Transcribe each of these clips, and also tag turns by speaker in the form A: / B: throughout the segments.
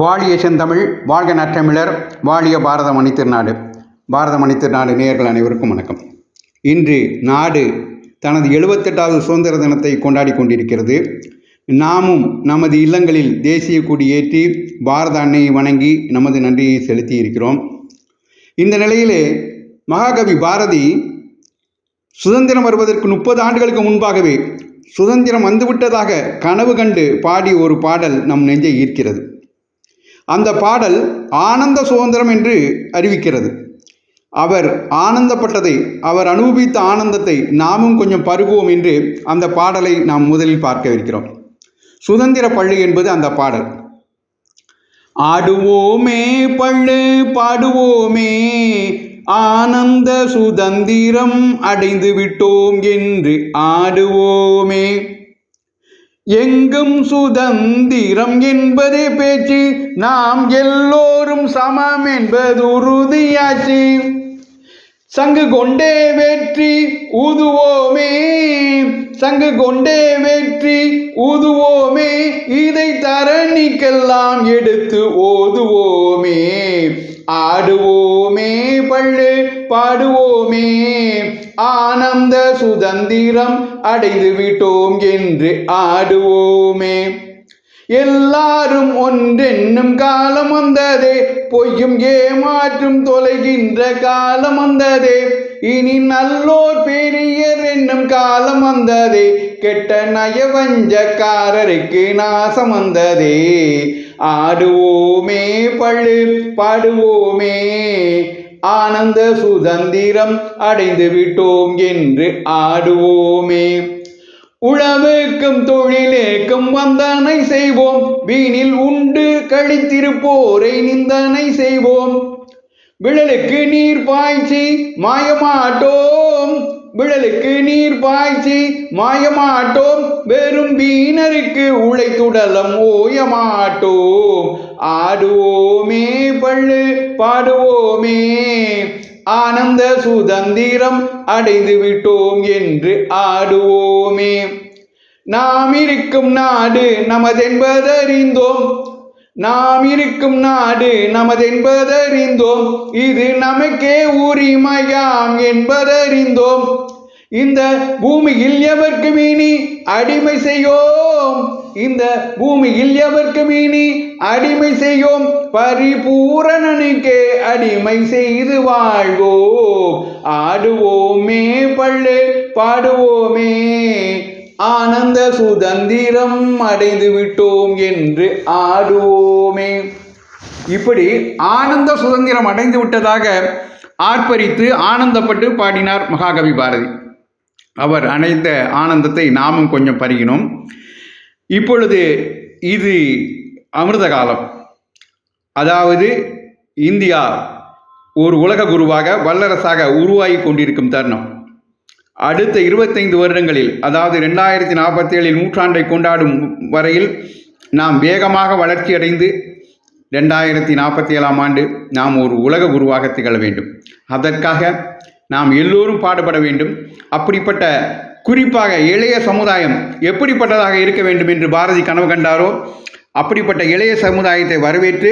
A: வாழிய செந்தமிழ் வாழ்க நற்றமிழர் வாழிய பாரத மணித்திருநாடு பாரத மணித்திருநாடு நேயர்கள் அனைவருக்கும் வணக்கம். இன்று நாடு தனது எழுபத்தெட்டாவது சுதந்திர தினத்தை கொண்டாடி கொண்டிருக்கிறது. நாமும் நமது இல்லங்களில் தேசிய கொடி ஏற்றி பாரத அன்னையை வணங்கி நமது நன்றியை செலுத்தி இருக்கிறோம். இந்த நிலையிலே மகாகவி பாரதி சுதந்திரம் வருவதற்கு முப்பது ஆண்டுகளுக்கு முன்பாகவே சுதந்திரம் வந்துவிட்டதாக கனவு கண்டு பாடி ஒரு பாடல் நம் நெஞ்சை ஈர்க்கிறது. அந்த பாடல் ஆனந்த சுதந்திரம் என்று அறிவிக்கிறது. அவர் ஆனந்தப்பட்டதை அவர் அனுபவித்த ஆனந்தத்தை நாமும் கொஞ்சம் பருகுவோம் என்று அந்த பாடலை நாம் முதலில் பார்க்கவிருக்கிறோம். சுதந்திர பள்ளி என்பது அந்த பாடல். ஆடுவோமே பள்ளு பாடுவோமே ஆனந்த சுதந்திரம் அடைந்து விட்டோம் என்று ஆடுவோமே எங்கும் சுதந்திரம் என்பதே பேச்சு. நாம் எல்லோரும் சமம் என்பது உறுதியாச்சு. சங்கு கொண்டே வெற்றி ஊதுவோமே. சங்கு கொண்டே வெற்றி ஊதுவோமே. இதை தரணிக்கெல்லாம் எடுத்து ஓதுவோமே. ஆடுவோமே பள்ளு பாடுவோமே. ஆனந்த சுதந்திரம் அடைந்து விட்டோம் என்று ஆடுவோமே. எல்லாரும் ஒன்றென்னும் காலம் வந்ததே பொய்யும் ஏமாற்றும் தொலைகின்ற காலம் வந்ததே. இனி நல்லோர் பெரியர் என்னும் காலம் வந்ததே கெட்ட நயவஞ்சக்காரருக்கு நாசம் வந்ததே. ஆடுவோமே பழு பாடுவோமே. ஆனந்த சுதந்திரம் அடைந்து விட்டோம் என்று ஆடுவோமே. உழவுக்கும் தொழிலேக்கும் வந்தனை செய்வோம். வீணில் உண்டு கழித்திருப்போரை நிந்தனை செய்வோம். விழலுக்கு நீர் பாய்ச்சி மாயமாட்டோம். விழலுக்கு நீர் பாய்ச்சி மாயமாட்டோம். வெறும் வீணருக்கு உழைத்துடலம் ஓயமாட்டோம். ஆடுவோமே பள்ளு பாடுவோமே. ஆனந்த சுதந்திரம் அடைந்து விட்டோம் என்று ஆடுவோமே. நாம் இருக்கும் நாடு நமதென்பதறிந்தோம். நாம் இருக்கும் நாடு நமதென்பதறிந்தோம். இது நமக்கே உரிமையாம் என்பதறிந்தோம். இந்த பூமியில் எவர்க்கு மீனி அடிமை செய்யோம். இந்த பூமியில் எவர்க்குமே நீ அடிமை செய்யோம். பரிபூரணனுக்கே அடிமை செய்து வாழ்வோம். ஆடுவோமே பள்ளு பாடுவோமே. ஆனந்த சுதந்திரம் அடைந்து விட்டோம் என்று ஆடுவோமே. இப்படி ஆனந்த சுதந்திரம் அடைந்து விட்டதாக ஆர்ப்பரித்து ஆனந்தப்பட்டு பாடினார் மகாகவி பாரதி. அவர் அடைந்த ஆனந்தத்தை நாமும் கொஞ்சம் பருகினோம். இப்பொழுது இது அமிர்த காலம். அதாவது இந்தியா ஒரு உலக குருவாக வல்லரசாக உருவாகி கொண்டிருக்கும் தருணம். அடுத்த இருபத்தைந்து வருடங்களில் அதாவது ரெண்டாயிரத்தி நாற்பத்தி ஏழில் நூற்றாண்டை கொண்டாடும் வரையில் நாம் வேகமாக வளர்ச்சி அடைந்து ரெண்டாயிரத்தி நாற்பத்தி ஏழாம் ஆண்டு நாம் ஒரு உலக குருவாக திகழ வேண்டும். அதற்காக நாம் எல்லோரும் பாடுபட வேண்டும். அப்படிப்பட்ட குறிப்பாக இளைய சமுதாயம் எப்படிப்பட்டதாக இருக்க வேண்டும் என்று பாரதி கனவு கண்டாரோ அப்படிப்பட்ட இளைய சமுதாயத்தை வரவேற்று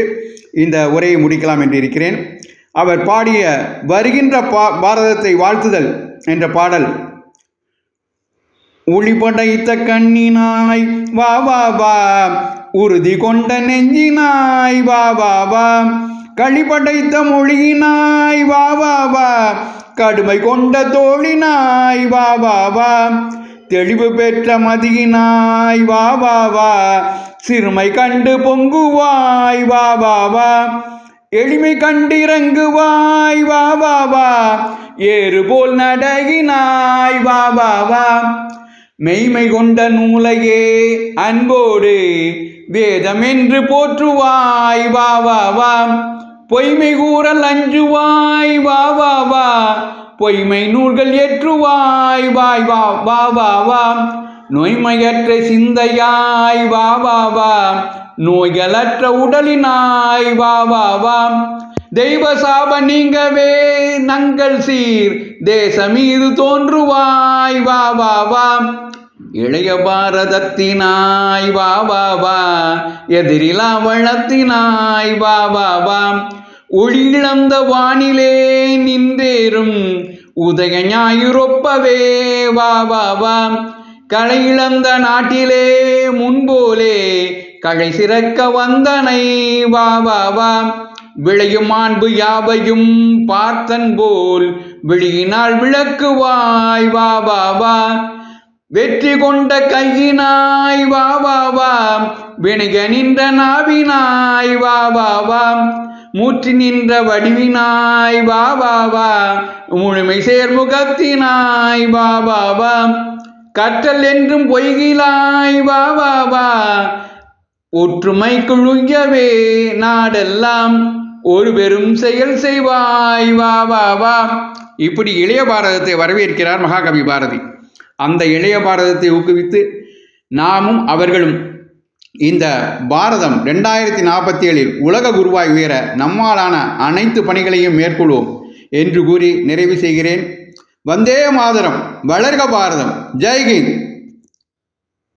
A: இந்த உரையை முடிக்கலாம் என்று இருக்கிறேன். அவர் பாடிய வருகின்ற பா பாரதத்தை வாழ்த்துதல் என்ற பாடல் ஒளிபடைத்த கண்ணினாய் வா வா வா உறுதி கொண்ட நெஞ்சினாய் வா வா வா களிபடைத்த மொழியினாய் வா வா வா கடுமை கொண்ட தோழினாய் வா வா வா. தெளிவு பெற்ற மதியினாய் வா வா வா. சிறுமை கண்டு பொங்குவாய் வா வா வா. எளிமை கண்டிறங்குவாய் வா வா வா. ஏறு போல் நடகினாய் வா வா வா. மெய்மை கொண்ட நூலையே அன்போடு வேதம் என்று போற்றுவாய் வா வா வா. பொய்மை கூறல் அஞ்சுவாய் வா வா வா. பொய்மை நூல்கள் ஏற்றுவாய் வாய் வா வா வா வா. நோய்மையற்ற சிந்தையாய் வா வா வா. நோய்களற்ற உடலினாய் வா வா வா. தெய்வ சாப நீங்கவே நங்கள் சீர். தேசம் மீது தோன்றுவாய் வா வா வா.
B: இளைய பாரதத்தினாய் வா வா வா. எதிரிலா வளத்தினாய் வா வா வா. ஒளியிழந்த வானிலே நின்றேறும். உதய ஞாயிறொப்பவே வா வா வா. களை இழந்த நாட்டிலே முன்போலே களை சிறக்க வந்தனை வா வா வா. விளையும் மாண்பு யாவையும் பார்த்தன் போல் விழியினால் விளக்குவாய் வா வா வா. வெற்றி கொண்ட கையினாய் வா வா வா. வினைக நின்ற நாவினாய் வா வா வா. மூற்றி நின்ற வடிவினாய் வா வா வா. முழுமை சேர்முகத்தினாய் வா வா வா. கற்றல் என்றும் பொய்கிலாய் வா வா வா. ஒற்றுமை குழுங்கவே நாடெல்லாம். ஒரு பெரும் செயல் செய்வாய் வா வா வா.
A: இப்படி இளைய பாரதத்தை வரவேற்கிறார் மகாகவி பாரதி. அந்த இளைய பாரதத்தை ஊக்குவித்து நாமும் அவர்களும் இந்த பாரதம் ரெண்டாயிரத்தி நாற்பத்தி ஏழில் உலக குருவாய் உயர நம்மாலான அனைத்து பணிகளையும் மேற்கொள்வோம் என்று கூறி நிறைவு செய்கிறேன். வந்தே மாதரம் வளர்க பாரதம். ஜெய்ஹிந்த்